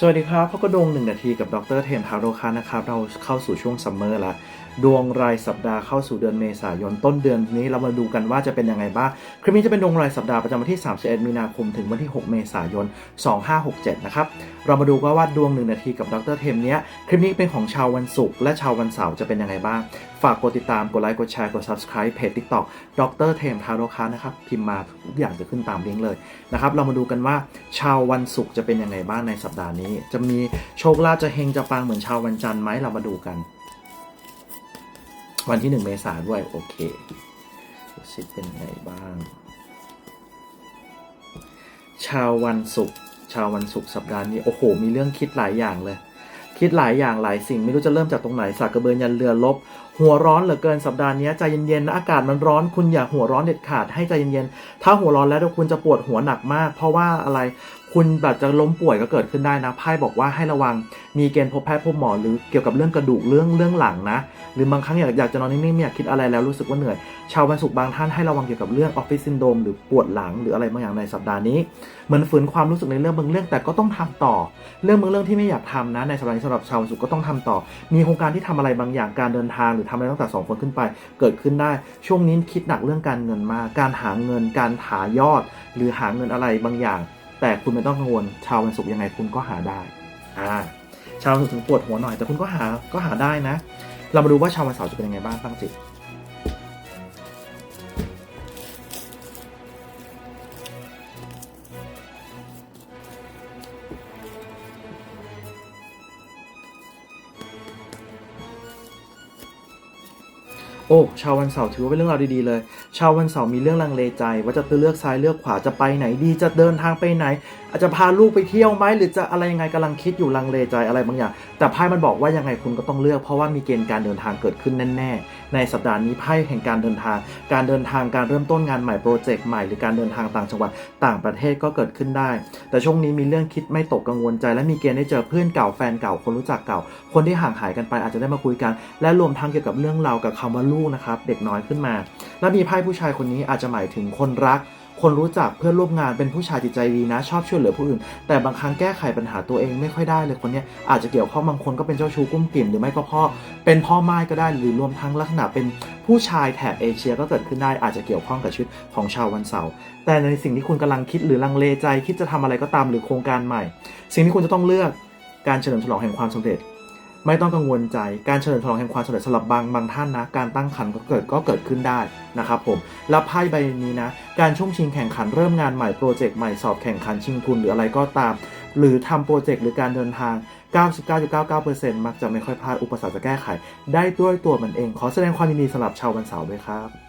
สวัสดีครับพบกับดวงหนึ่งนาทีกับดรเทมทาโรคานะครับ เราเข้าสู่ช่วงซัมเมอร์ล้วดวงรายสัปดาห์เข้าสู่เดือนเมษายนต้นเดือนนี้เรามาดูกันว่าจะเป็นยังไงบ้าง คลิปนี้จะเป็นดวงรายสัปดาห์ประจำวันที่ 31 มีนาคมถึงวันที่ 6 เมษายน 2567 นะครับ เรามาดูกันว่าดวงหนึ่งนาทีกับดรเทมเนี้ยคลิปนี้เป็นของชาววันศุกร์และชาววันเสาร์จะเป็นยังไงบ้าง ฝากกดติดตามกดไลค์กดแชร์กด subscribe เพจ TikTok ดรเทมทาโรคานะครับพิมพ์มาทุกอย่างจะขึ้นตามลิงก์เลยนะครับเรามาดูกันว่าชาววันศุกร์จะเป็นยังไงบ้างในสัปดาห์นี้จะมีโชคลาภจะเฮงจะปังเหมือนชาววันจันทร์ไหมเรามาดูกัน วันที่1เมษาด้วย โอเคดูสิเป็นไงบ้าง ชาววันศุกร์ชาววันศุกร์สัปดาห์นี้ โอ้โห มีเรื่องคิดหลายอย่างเลย คิดหลายอย่างหลายสิ่งไม่รู้จะเริ่มจากตรงไหนสากกระเบือยันเรือลบหัวร้อนเหลือเกินสัปดาห์นี้ใจเย็นๆนะอากาศมันร้อนคุณอย่าหัวร้อนเด็ดขาดให้ใจเย็นๆ ถ้าหัวร้อนแล้วคุณจะปวดหัวหนักมาก เพราะว่าอะไร คุณแบบจะล้มป่วยก็เกิดขึ้นได้นะไพ่บอกว่าให้ระวังมีเกณฑ์พบแพทย์พบหมอหรือเกี่ยวกับเรื่องกระดูกเรื่องเรื่องหลังนะ หรือบางครั้งอยากอยากจะนอนนิ่งๆไม่อยากคิดอะไรแล้วรู้สึกว่าเหนื่อย ชาววันศุกร์บางท่านให้ระวังเกี่ยวกับเรื่องออฟฟิศซินโดมหรือปวดหลังหรืออะไรบางอย่างในสัปดาห์นี้เหมือนฝืนความรู้สึกในเรื่องบางเรื่องแต่ก็ต้องทำต่อ เรื่องบางเรื่องที่ไม่อยากทำนะในสัปดาห์นี้สำหรับชาววันศุกร์ก็ต้องทำต่อ มีโครงการที่ทำอะไรบางอย่างการเดินทางหรือทำอะไรตั้งแต่สองคนขึ้นไป เกิดขึ้นได้ ช่วงนี้คิดหนักเรื่องการเงินมาการหาเงินการหายอด หรือหาเงินอะไรบางอย่าง แต่คุณไม่ต้องกังวล ชาววันศุกร์ยังไงคุณก็หาได้อ่าชาววันศุกร์ถึงปวดหัวหน่อย แต่คุณก็หาก็หาได้นะ เรามาดูว่าชาววันเสาร์จะเป็นยังไงบ้างตั้งจิต โอ้ชาววันเสาร์ถือว่าเป็นเรื่องราวดีๆเลย ชาววันเสาร์มีเรื่องลังเลใจ ว่าจะเลือกซ้ายเลือกขวาจะไปไหนดีจะเดินทางไปไหน อาจจะพาลูกไปเที่ยวไหมหรือจะอะไรยังไงกำลังคิดอยู่ลังเลใจอะไรบางอย่าง แต่ไพ่มันบอกว่ายังไงคุณก็ต้องเลือกเพราะว่ามีเกณฑ์การเดินทางเกิดขึ้นแน่ๆ ในสัปดาห์นี้ไพ่แห่งการเดินทาง การเดินทางการเริ่มต้นงานใหม่โปรเจกต์ใหม่หรือการเดินทางต่างจังหวัดต่างประเทศก็เกิดขึ้นได้ แต่ช่วงนี้มีเรื่องคิดไม่ตกกังวลใจ และมีเกณฑ์ได้เจอเพื่อนเก่าแฟนเก่าคนรู้จักเก่า คนที่ห่างหายกันไปอาจจะได้มาคุยกัน และรวมทั้งเกี่ยวกับเรื่องราวกับคำว่าลูกนะครับเด็กน้อยขึ้นมา และมีไพ่ผู้ชายคนนี้อาจจะหมายถึงคนรัก คนรู้จักเพื่อนร่วมงานเป็นผู้ชายจิตใจดีนะ ชอบช่วยเหลือผู้อื่น แต่บางครั้งแก้ไขปัญหาตัวเองไม่ค่อยได้เลยคนนี้อาจจะเกี่ยวข้องบางคนก็เป็นเจ้าชู้กุ้มกิ่มหรือไม่ก็พ่อ เป็นพ่อไม้ก็ได้หรือรวมทั้งลักษณะเป็นผู้ชายแถบเอเชียก็เกิดขึ้นได้อาจจะเกี่ยวข้องกับชีวิตของชาววันเสาร์แต่ในสิ่งที่คุณกำลังคิดหรือลังเลใจ คิดจะทำอะไรก็ตามหรือโครงการใหม่ สิ่งที่คุณจะต้องเลือกการเฉลิมฉลองแห่งความสำเร็จ ไม่ต้องกังวลใจการเฉลิมฉลองแห่งความสำเร็จสำหรับบางบางท่านนะ การตั้งขันก็เกิดก็เกิดขึ้นได้นะครับผมแล้วไพ่ใบนี้นะ การช่วงชิงแข่งขันเริ่มงานใหม่โปรเจกต์ใหม่สอบแข่งขันชิงทุนหรืออะไรก็ตาม หรือทำโปรเจกต์หรือการเดินทาง 99.99%มักจะไม่ค่อยพลาดอุปสรรคจะแก้ไข ได้ด้วยตัวมันเอง ขอแสดงความยินดีสำหรับชาววันเสาร์ด้วยครับ